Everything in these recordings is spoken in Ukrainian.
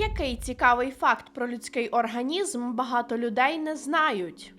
Який цікавий факт про людський організм багато людей не знають.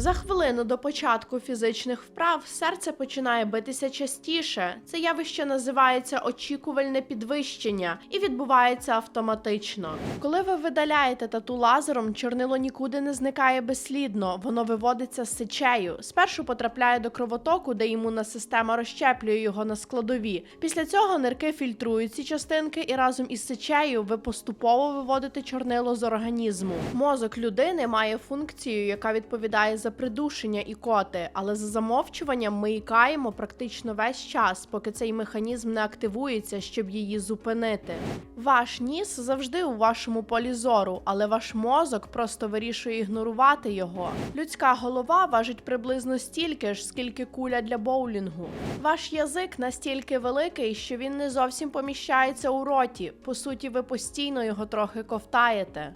За хвилину до початку фізичних вправ серце починає битися частіше. Це явище називається очікувальне підвищення і відбувається автоматично. Коли ви видаляєте тату лазером, чорнило нікуди не зникає безслідно, воно виводиться з сечею. Спершу потрапляє до кровотоку, де імунна система розщеплює його на складові. Після цього нирки фільтрують ці частинки, і разом із сечею ви поступово виводите чорнило з організму. Мозок людини має функцію, яка відповідає за придушення ікоти, але за замовчуванням ми ікаємо практично весь час, поки цей механізм не активується, щоб її зупинити. Ваш ніс завжди у вашому полі зору, але ваш мозок просто вирішує ігнорувати його. Людська голова важить приблизно стільки ж, скільки куля для боулінгу. Ваш язик настільки великий, що він не зовсім поміщається у роті. По суті, ви постійно його трохи ковтаєте.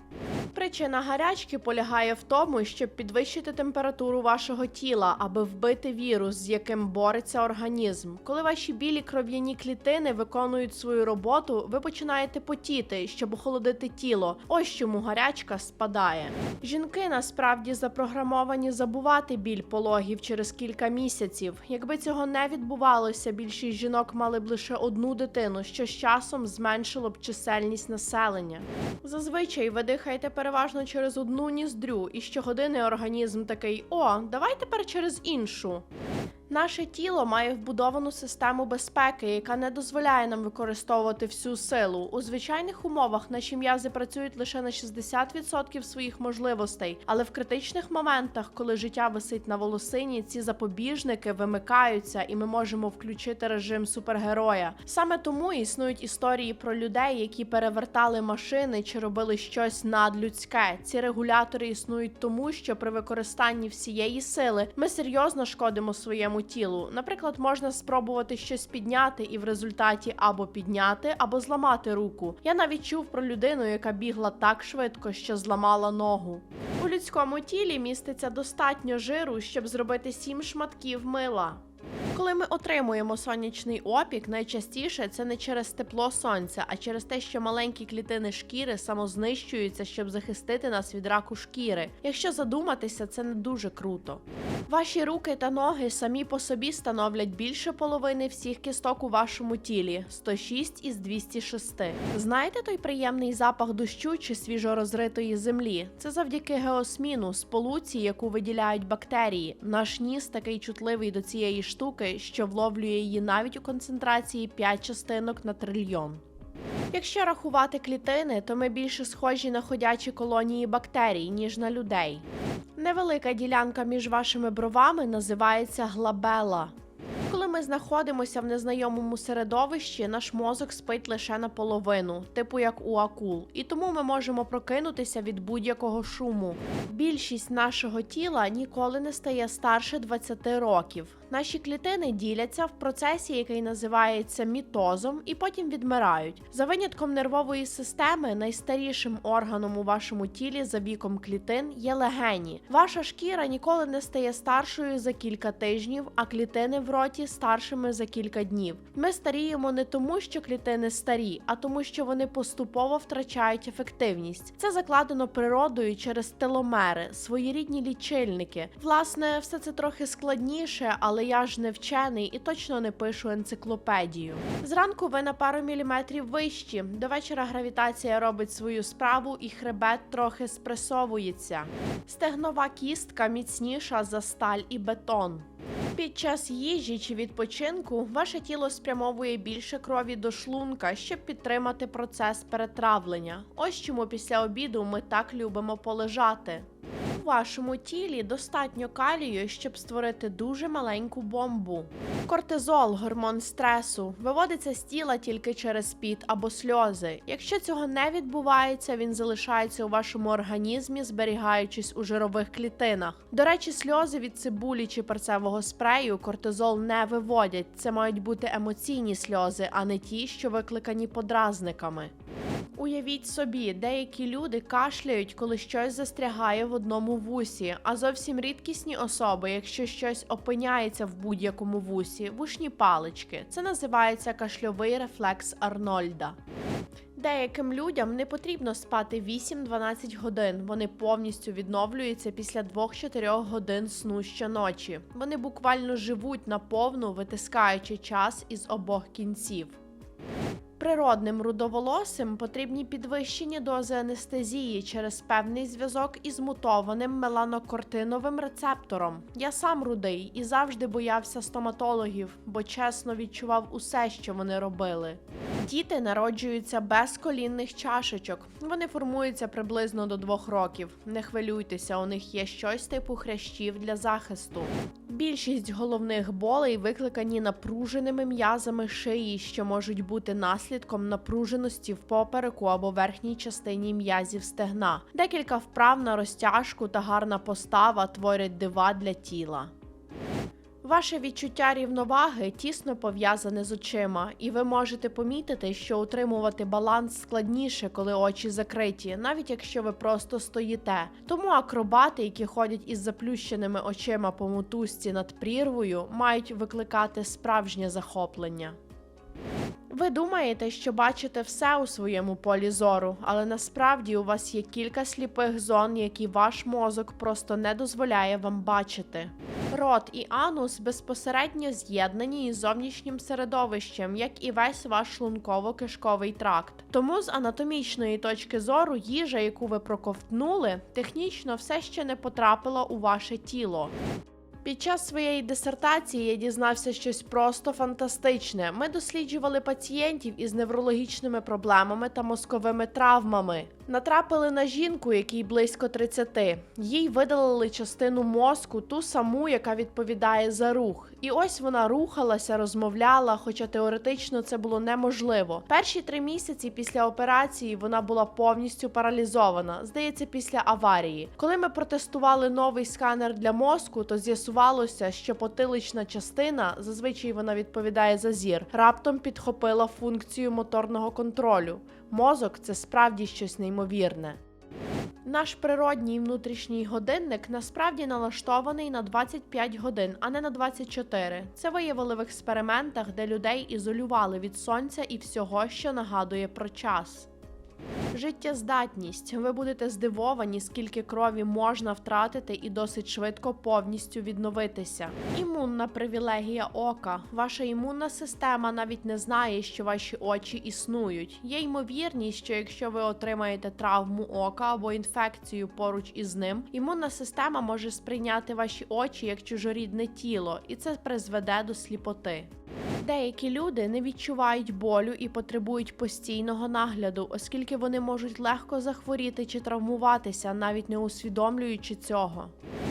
Причина гарячки полягає в тому, щоб підвищити температуру вашого тіла, аби вбити вірус, з яким бореться організм. Коли ваші білі кров'яні клітини виконують свою роботу, ви починаєте потіти, щоб охолодити тіло. Ось чому гарячка спадає. Жінки насправді запрограмовані забувати біль пологів через кілька місяців. Якби цього не відбувалося, більшість жінок мали б лише одну дитину, що з часом зменшило б чисельність населення. Зазвичай ви дихаєте переважно через одну ніздрю, і щогодини організм такий: о, давай тепер через іншу. Наше тіло має вбудовану систему безпеки, яка не дозволяє нам використовувати всю силу. У звичайних умовах наші м'язи працюють лише на 60% своїх можливостей, але в критичних моментах, коли життя висить на волосині, ці запобіжники вимикаються, і ми можемо включити режим супергероя. Саме тому існують історії про людей, які перевертали машини чи робили щось надлюдське. Ці регулятори існують тому, що при використанні всієї сили ми серйозно шкодимо своєму тілу. Наприклад, можна спробувати щось підняти і в результаті або підняти, або зламати руку. Я навіть чув про людину, яка бігла так швидко, що зламала ногу. У людському тілі міститься достатньо жиру, щоб зробити сім шматків мила. Коли ми отримуємо сонячний опік, найчастіше це не через тепло сонця, а через те, що маленькі клітини шкіри самознищуються, щоб захистити нас від раку шкіри. Якщо задуматися, це не дуже круто. Ваші руки та ноги самі по собі становлять більше половини всіх кісток у вашому тілі 106 із 206. Знаєте той приємний запах дощу чи свіжорозритої землі? Це завдяки геосміну, сполуці, яку виділяють бактерії. Наш ніс такий чутливий до цієї штуки, що вловлює її навіть у концентрації 5 частинок на трильйон. Якщо рахувати клітини, то ми більше схожі на ходячі колонії бактерій, ніж на людей. Невелика ділянка між вашими бровами називається глабела. Коли ми знаходимося в незнайомому середовищі, наш мозок спить лише наполовину, типу як у акул, і тому ми можемо прокинутися від будь-якого шуму. Більшість нашого тіла ніколи не стає старше 20 років. Наші клітини діляться в процесі, який називається мітозом, і потім відмирають. За винятком нервової системи, найстарішим органом у вашому тілі за віком клітин є легені. Ваша шкіра ніколи не стає старшою за кілька тижнів, а клітини в роті старшими за кілька днів. Ми старіємо не тому, що клітини старі, а тому, що вони поступово втрачають ефективність. Це закладено природою через теломери, своєрідні лічильники. Власне, все це трохи складніше, але я ж не вчений і точно не пишу енциклопедію. Зранку ви на пару міліметрів вищі. До вечора гравітація робить свою справу, і хребет трохи спресовується. Стегнова кістка міцніша за сталь і бетон. Під час їжі чи відпочинку ваше тіло спрямовує більше крові до шлунка, щоб підтримати процес перетравлення. Ось чому після обіду ми так любимо полежати. Вашому тілі достатньо калію, щоб створити дуже маленьку бомбу. Кортизол, гормон стресу, виводиться з тіла тільки через піт або сльози. Якщо цього не відбувається, він залишається у вашому організмі, зберігаючись у жирових клітинах. До речі, сльози від цибулі чи перцевого спрею кортизол не виводять. Це мають бути емоційні сльози, а не ті, що викликані подразниками. Уявіть собі, деякі люди кашляють, коли щось застрягає в одному вусі, а зовсім рідкісні особи, якщо щось опиняється в будь-якому вусі, вушні палички. Це називається кашльовий рефлекс Арнольда. Деяким людям не потрібно спати 8-12 годин. Вони повністю відновлюються після 2-4 годин сну щоночі. Вони буквально живуть наповну, витискаючи час із обох кінців. Природним рудоволосим потрібні підвищені дози анестезії через певний зв'язок із мутованим меланокортиновим рецептором. Я сам рудий і завжди боявся стоматологів, бо чесно відчував усе, що вони робили. Діти народжуються без колінних чашечок. Вони формуються приблизно до двох років. Не хвилюйтеся, у них є щось типу хрящів для захисту. Більшість головних болей викликані напруженими м'язами шиї, що можуть бути наслідком напруженості в попереку або верхній частині м'язів стегна. Декілька вправ на розтяжку та гарна постава творять дива для тіла. Ваше відчуття рівноваги тісно пов'язане з очима, і ви можете помітити, що утримувати баланс складніше, коли очі закриті, навіть якщо ви просто стоїте. Тому акробати, які ходять із заплющеними очима по мотузці над прірвою, мають викликати справжнє захоплення. Ви думаєте, що бачите все у своєму полі зору, але насправді у вас є кілька сліпих зон, які ваш мозок просто не дозволяє вам бачити. Рот і анус безпосередньо з'єднані із зовнішнім середовищем, як і весь ваш шлунково-кишковий тракт. Тому з анатомічної точки зору їжа, яку ви проковтнули, технічно все ще не потрапила у ваше тіло. Під час своєї дисертації я дізнався щось просто фантастичне. Ми досліджували пацієнтів із неврологічними проблемами та мозковими травмами. Натрапили на жінку, якій близько 30. Їй видалили частину мозку, ту саму, яка відповідає за рух. І ось вона рухалася, розмовляла, хоча теоретично це було неможливо. Перші три місяці після операції вона була повністю паралізована, здається, після аварії. Коли ми протестували новий сканер для мозку, то з'ясувалося, що потилична частина, зазвичай вона відповідає за зір, раптом підхопила функцію моторного контролю. Мозок це справді щось неймовірне. Наш природній внутрішній годинник насправді налаштований на 25 годин, а не на 24. Це виявили в експериментах, де людей ізолювали від сонця і всього, що нагадує про час. Життєздатність. Ви будете здивовані, скільки крові можна втратити і досить швидко повністю відновитися. Імунна привілегія ока. Ваша імунна система навіть не знає, що ваші очі існують. Є ймовірність, що якщо ви отримаєте травму ока або інфекцію поруч із ним, імунна система може сприйняти ваші очі як чужорідне тіло, і це призведе до сліпоти. Деякі люди не відчувають болю і потребують постійного нагляду, оскільки вони можуть легко захворіти чи травмуватися, навіть не усвідомлюючи цього.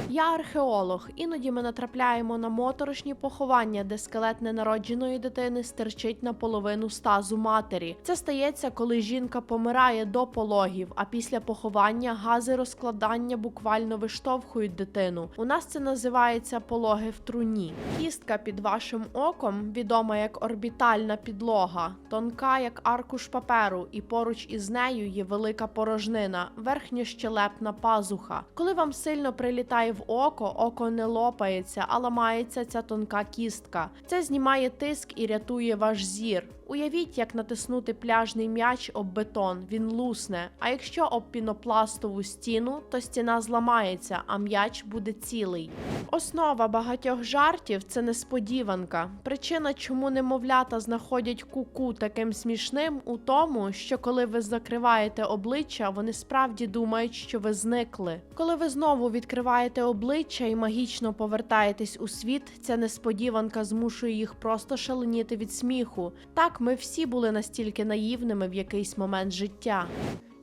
Я археолог. Іноді ми натрапляємо на моторошні поховання, де скелет ненародженої дитини стирчить наполовину стазу матері. Це стається, коли жінка помирає до пологів, а після поховання гази розкладання буквально виштовхують дитину. У нас це називається пологи в труні. Кістка під вашим оком відома як орбітальна підлога, тонка як аркуш паперу, і поруч із нею є велика порожнина, верхньощелепна пазуха. Коли вам сильно прилітає в око, око не лопається, а ламається ця тонка кістка. Це знімає тиск і рятує ваш зір. Уявіть, як натиснути пляжний м'яч об бетон, він лусне. А якщо об пінопластову стіну, то стіна зламається, а м'яч буде цілий. Основа багатьох жартів це несподіванка. Причина, чому немовлята знаходять куку таким смішним, у тому, що коли ви закриваєте обличчя, вони справді думають, що ви зникли. Коли ви знову відкриваєте обличчя і магічно повертаєтесь у світ, ця несподіванка змушує їх просто шаленіти від сміху. Так, ми всі були настільки наївними в якийсь момент життя.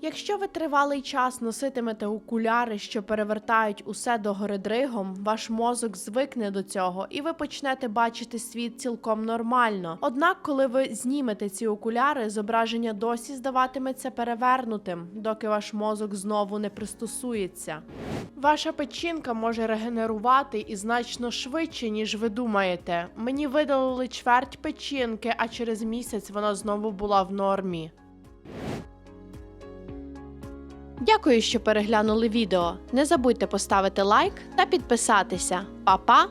Якщо ви тривалий час носитимете окуляри, що перевертають усе догори дригом, ваш мозок звикне до цього, і ви почнете бачити світ цілком нормально. Однак, коли ви знімете ці окуляри, зображення досі здаватиметься перевернутим, доки ваш мозок знову не пристосується. Ваша печінка може регенерувати і значно швидше, ніж ви думаєте. Мені видалили чверть печінки, а через місяць вона знову була в нормі. Дякую, що переглянули відео. Не забудьте поставити лайк та підписатися. Па-па!